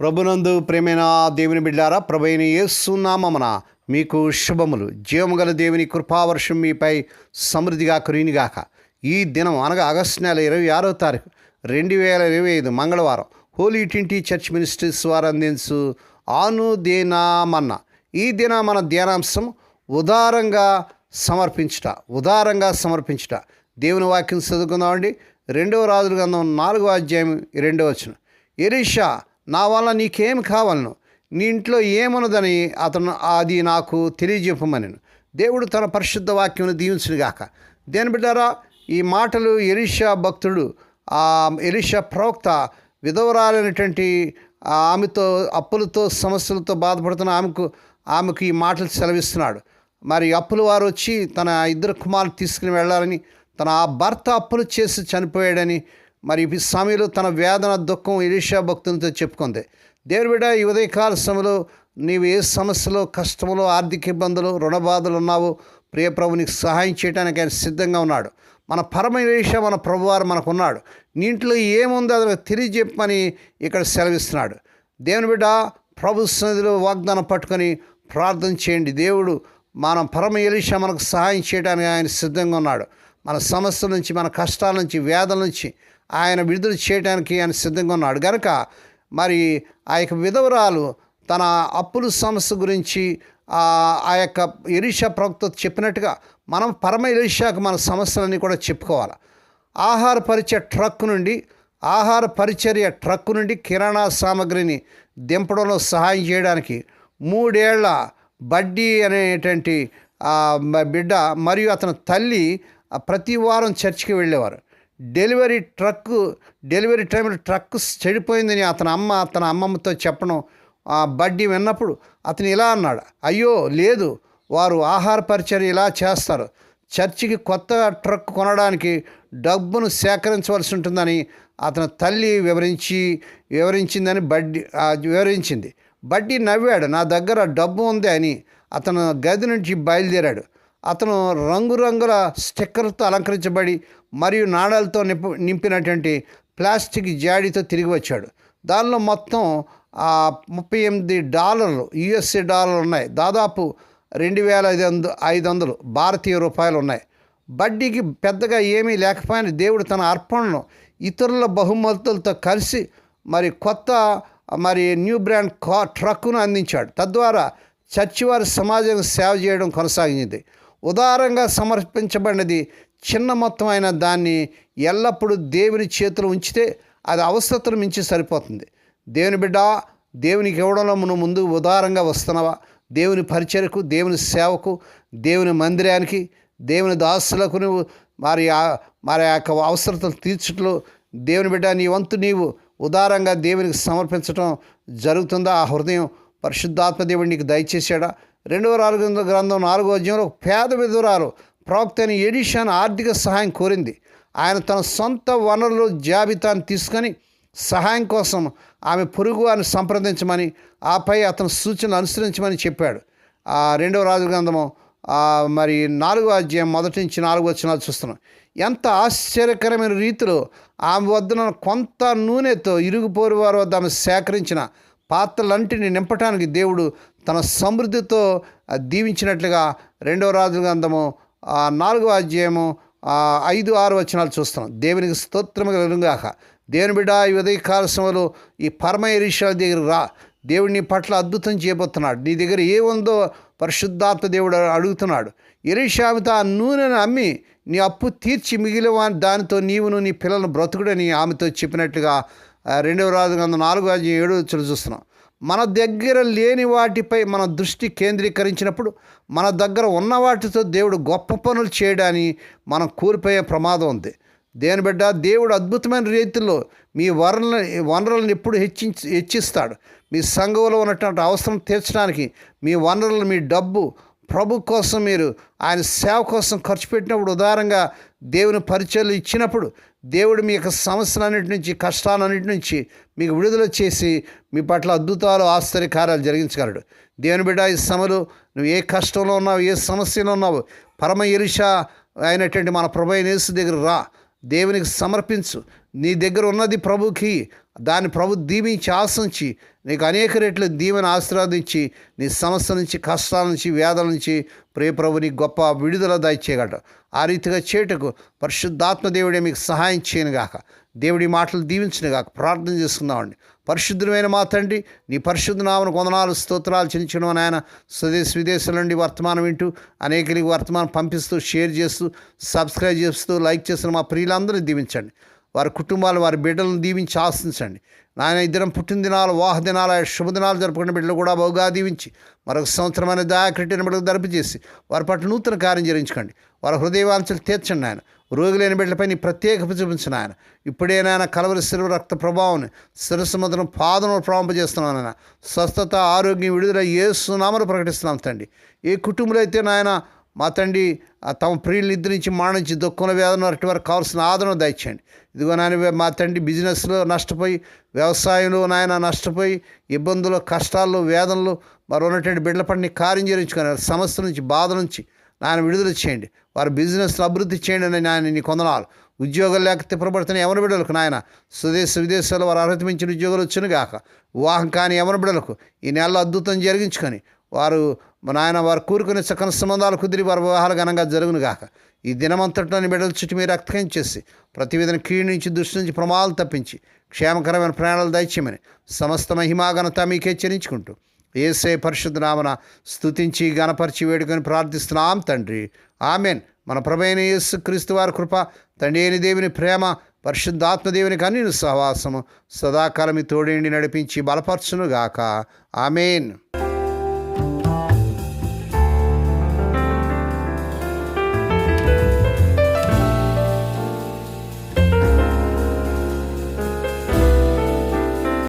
ప్రభునందు ప్రేమైన దేవుని బిడ్డారా ప్రభైన యేసునామమున మీకు శుభములు. జీవముగల దేవుని కృపావర్షం మీపై సమృద్ధిగా కురినిగాక ఈ దినం అనగా ఆగస్టు నెల ఇరవై ఆరో తారీఖు రెండు వేల ఇరవై ఐదు మంగళవారం హోలీ ట్వంటీ చర్చ్ మినిస్ట్రీస్ వారు అందించు ఆను దేనామన్న ఈ దిన మన ధ్యానాంశం ఉదారంగా సమర్పించుట ఉదారంగా సమర్పించుట. దేవుని వాక్యం చదువుకుందామండి. రెండవ రాజుల గ్రంథం నాలుగో అధ్యాయం రెండవ వచ్చిన ఎలీషా నా వల్ల నీకేం కావాలను? నీ ఇంట్లో ఏమున్నదని అతను అది నాకు తెలియజెప్పమని దేవుడు తన పరిశుద్ధ వాక్యం దీవించుగాక దేని బిడ్డారా ఈ మాటలు ఎలీషా భక్తుడు ఆ ఎలీషా ప్రవక్త విధవరాలైనటువంటి ఆమెతో అప్పులతో సమస్యలతో బాధపడుతున్న ఆమెకు ఆమెకు ఈ మాటలు సెలవిస్తున్నాడు. మరి అప్పుల వారు వచ్చి తన ఇద్దరు కుమారులు తీసుకుని వెళ్ళాలని తన ఆ భర్త అప్పులు చేసి చనిపోయాడని మరి ఈ తన వేదన దుఃఖం ఎలీషా భక్తులతో చెప్పుకుంది. దేవుని బిడ్డ ఈ ఉదయకాల సమయంలో నీవు ఏ సమస్యలో కష్టములో ఆర్థిక ఇబ్బందులు రుణ బాధలు ఉన్నావో ప్రియ ప్రభునికి సహాయం చేయడానికి ఆయన సిద్ధంగా ఉన్నాడు. మన పరమేశ మన ప్రభువారు మనకు ఉన్నాడు ఏముందో అది తెలియజెప్పమని ఇక్కడ సెలవిస్తున్నాడు. దేవుని బిడ్డ ప్రభు సన్నిధిలో వాగ్దానం పట్టుకొని ప్రార్థన చేయండి. దేవుడు మన పరమ ఎలీషా మనకు సహాయం చేయడానికి ఆయన సిద్ధంగా ఉన్నాడు. మన సమస్యల నుంచి మన కష్టాల నుంచి వేదల నుంచి ఆయన విడుదల చేయడానికి ఆయన సిద్ధంగా ఉన్నాడు. కనుక మరి ఆ యొక్క విధవరాలు తన అప్పుల సమస్య గురించి ఆ యొక్క ఎలీషా ప్రవక్త చెప్పినట్టుగా మనం పరమ ఎలీషాకు మన సమస్యలన్నీ కూడా చెప్పుకోవాలి. ఆహార పరిచయ ట్రక్ నుండి ఆహార పరిచర్య ట్రక్ నుండి కిరాణా సామాగ్రిని దింపడంలో సహాయం చేయడానికి మూడేళ్ళ బడ్డీ అనేటువంటి బిడ్డ మరియు అతని తల్లి ప్రతి వారం చర్చికి వెళ్ళేవారు. డెలివరీ ట్రక్ డెలివరీ టైంలో ట్రక్ చెడిపోయిందని అతని అమ్మ తన అమ్మమ్మతో చెప్పడం ఆ బడ్డీ విన్నప్పుడు అతను ఇలా అన్నాడు అయ్యో లేదు వారు ఆహార పరిచర్య ఇలా చేస్తారు. చర్చికి కొత్త ట్రక్ కొనడానికి డబ్బును సేకరించవలసి ఉంటుందని అతని తల్లి వివరించి వివరించిందని బడ్డీ వివరించింది. బడ్డీ నవ్వాడు నా దగ్గర డబ్బు ఉంది అని అతను గది నుంచి బయలుదేరాడు. అతను రంగురంగుల స్టిక్కర్తో అలంకరించబడి మరియు నాణాలతో నింపు నింపినటువంటి ప్లాస్టిక్ జాడీతో తిరిగి వచ్చాడు. దానిలో మొత్తం ముప్పై ఎనిమిది డాలర్లు యుఎస్ఏ డాలర్లు ఉన్నాయి. దాదాపు రెండు వేల ఐదు వంద ఐదు వందలు భారతీయ రూపాయలు ఉన్నాయి. బడ్డీకి పెద్దగా ఏమీ లేకపోయినా దేవుడు తన అర్పణను ఇతరుల బహుమతులతో కలిసి మరి కొత్త మరి న్యూ బ్రాండ్ కా ట్రక్కును అందించాడు. తద్వారా చర్చి వారి సమాజానికి సేవ చేయడం కొనసాగింది. ఉదారంగా సమర్పించబడినది. చిన్న మొత్తమైన దాన్ని ఎల్లప్పుడూ దేవుని చేతులు ఉంచితే అది అవసరతను మించి సరిపోతుంది. దేవుని బిడ్డ దేవునికి ఇవ్వడంలో మనం ముందు ఉదారంగా వస్తున్నావా? దేవుని పరిచయకు దేవుని సేవకు దేవుని మందిరానికి దేవుని దాసులకు నువ్వు మరి ఆ- మరి ఆ యొక్క అవసరతలు తీర్చట్లో దేవుని బిడ్డ నీ వంతు నీవు ఉదారంగా దేవునికి సమర్పించడం జరుగుతుందా? ఆ హృదయం పరిశుద్ధాత్మ దేవుడు నీకు దయచేసాడా రెండవ నాలుగు గ్రంథం నాలుగో అధ్యాయంలో ఒక పేద విధురాలు ప్రవక్త అయిన ఎడిషన్ ఆర్థిక సహాయం కోరింది. ఆయన తన సొంత వనరుల జాబితాను తీసుకొని సహాయం కోసం ఆమె పొరుగు వారిని సంప్రదించమని ఆపై అతని సూచనలు అనుసరించమని చెప్పాడు. ఆ రెండవ రాజు గ్రంథము మరి నాలుగో అధ్యాయం మొదటి నుంచి నాలుగు వచ్చినాలు చూస్తున్నాం. ఎంత ఆశ్చర్యకరమైన రీతిలో ఆమె వద్దన కొంత నూనెతో ఇరుగుపోరు వారి వద్ద ఆమె సేకరించిన పాత్రలంటిని నింపటానికి దేవుడు తన సమృద్ధితో దీవించినట్లుగా రెండవ రాజు గ్రంథము నాలుగవ నాలుగో అధ్యాయము ఐదు ఆరు వచనాలు చూస్తున్నాం దేవునికి స్తోత్రము కలుగుగాక దేవుని బిడ్డ ఈ ఉదయకాల సమయంలో ఈ పరమ ఎరీషాల దగ్గర రా. దేవుడు నీ పట్ల అద్భుతం చేయబోతున్నాడు. నీ దగ్గర ఏ ఉందో పరిశుద్ధాత్మ దేవుడు అడుగుతున్నాడు. ఎరీషామితో ఆ నూనెను అమ్మి నీ అప్పు తీర్చి మిగిలిన దానితో నీవును నీ పిల్లలను బ్రతుకుడని ఆమెతో చెప్పినట్లుగా రెండవ రాజు గ్రంథం నాలుగో అధ్యాయం ఏడు వచ్చులు చూస్తున్నాం. మన దగ్గర లేని వాటిపై మన దృష్టి కేంద్రీకరించినప్పుడు మన దగ్గర ఉన్న వాటితో దేవుడు గొప్ప పనులు చేయడాన్ని మనం కోల్పోయే ప్రమాదం ఉంది. దేని బిడ్డ దేవుడు అద్భుతమైన రీతిలో మీ వనరులను వనరులను ఎప్పుడు హెచ్చించి హెచ్చిస్తాడు. మీ సంఘంలో ఉన్నటువంటి అవసరం తీర్చడానికి మీ వనరులు మీ డబ్బు ప్రభు కోసం మీరు ఆయన సేవ కోసం ఖర్చు పెట్టినప్పుడు ఉదారంగా దేవుని పరిచయాలు ఇచ్చినప్పుడు దేవుడు మీ యొక్క సమస్యలన్నిటి నుంచి కష్టాలన్నిటి నుంచి మీకు విడుదల చేసి మీ పట్ల అద్భుతాలు ఆశ్చర్యకార్యాలు జరిగించగలడు. దేవుని బిడ్డ ఈ సమలు నువ్వు ఏ కష్టంలో ఉన్నావు ఏ సమస్యలో ఉన్నావు పరమ ఇరుష అయినటువంటి మన ప్రభు నేసు దగ్గర రా. దేవునికి సమర్పించు. నీ దగ్గర ఉన్నది ప్రభుకి. దాన్ని ప్రభు దీవించి ఆశించి నీకు అనేక రెట్లు దీవెన ఆశీర్వదించి నీ సమస్య నుంచి కష్టాల నుంచి వేదల నుంచి ప్రియప్రభు నీ గొప్ప విడుదల దయచేయగలడు. ఆ రీతిగా చేటకు పరిశుద్ధాత్మ దేవుడే మీకు సహాయం చేయను గాక. దేవుడి మాటలు దీవించిన గాక. ప్రార్థన చేసుకుందామండి పరిశుద్ధమైన మా తండ్రి నీ పరిశుద్ధ నామను కొందనాలు స్తోత్రాలు చిన్న నాయన స్వదేశ విదేశాల నుండి వర్తమానం వింటూ అనేకరికి వర్తమానం పంపిస్తూ షేర్ చేస్తూ సబ్స్క్రైబ్ చేస్తూ లైక్ చేస్తున్న మా ప్రియులందరినీ దీవించండి. వారి కుటుంబాలు వారి బిడ్డలను దీవించి ఆశించండి. నాయన ఇద్దరం పుట్టినదినాలు వాహదినాలు శుభదినాలు జరుపుకునే బిడ్డలు కూడా బహుగా దీవించి మరొక సంవత్సరమైన దయాకట్టిన బిడ్డలు దరిపి వారి పట్ల నూతన కార్యం జరిగించుకోండి. వారి హృదయవాంఛలు తీర్చండి ఆయన రోగులైన బిడ్డలపై నీ ప్రత్యేక చూపించిన ఆయన ఇప్పుడే నాయన కలవరి శిలువ రక్త ప్రభావం శిరస్సు మొదలు పాదం ప్రవంపజేస్తున్నాను ఆయన స్వస్థత ఆరోగ్యం విడుదల ఏసునామలు ప్రకటిస్తున్నాం తండి ఏ కుటుంబంలో అయితే నాయన మా తండ్రి తమ ప్రియులు నిద్రించి మరణించి దుఃఖంలో వేదన అటు వరకు కావాల్సిన ఆదరణ దయచేయండి. ఇదిగో నాయన మా తండ్రి బిజినెస్లో నష్టపోయి వ్యవసాయంలో నాయన నష్టపోయి ఇబ్బందులు కష్టాల్లో వేదనలు మరి ఉన్నటువంటి బిడ్డల పడిని కార్యం చేయించుకొని సమస్య నుంచి బాధ నుంచి నాయన విడుదల చేయండి. వారి బిజినెస్ను అభివృద్ధి చేయండి అని నాయన నీ కొందనాలు. ఉద్యోగాలు లేక తిప్పబడుతున్న ఎవరి బిడ్డలకు నాయన స్వదేశ విదేశాల్లో వారు అర్హత మించిన ఉద్యోగాలు వచ్చును గాక వివాహం కాని ఎవరి బిడ్డలకు ఈ నెలలో అద్భుతం జరిగించుకొని వారు నాయన వారు కూరుకునే చక్కని సంబంధాలు కుదిరి వారి వివాహాలు ఘనంగా జరుగును గాక ఈ దినమంతటిలోని బిడ్డల చుట్టూ మీరు రక్తం చేసి ప్రతి విధన కీడు నుంచి దృష్టి నుంచి ప్రమాదాలు తప్పించి క్షేమకరమైన ప్రయాణాలు దయచేయమని సమస్త మహిమాఘనత మీకే చెల్లించుకుంటూ ఏసే పరిశుద్ధ నామన స్తుతించి గణపరిచి వేడుకొని ప్రార్థిస్తున్నాం తండ్రి. ఆమెన్. మన ప్రభైన యేసు క్రీస్తు వారి కృప తండ్రి అయిన దేవుని ప్రేమ పరిశుద్ధాత్మదేవుని కన్నీరు సహవాసము సదాకాలమి తోడేండి నడిపించి బలపరచునుగాక. ఆమెన్.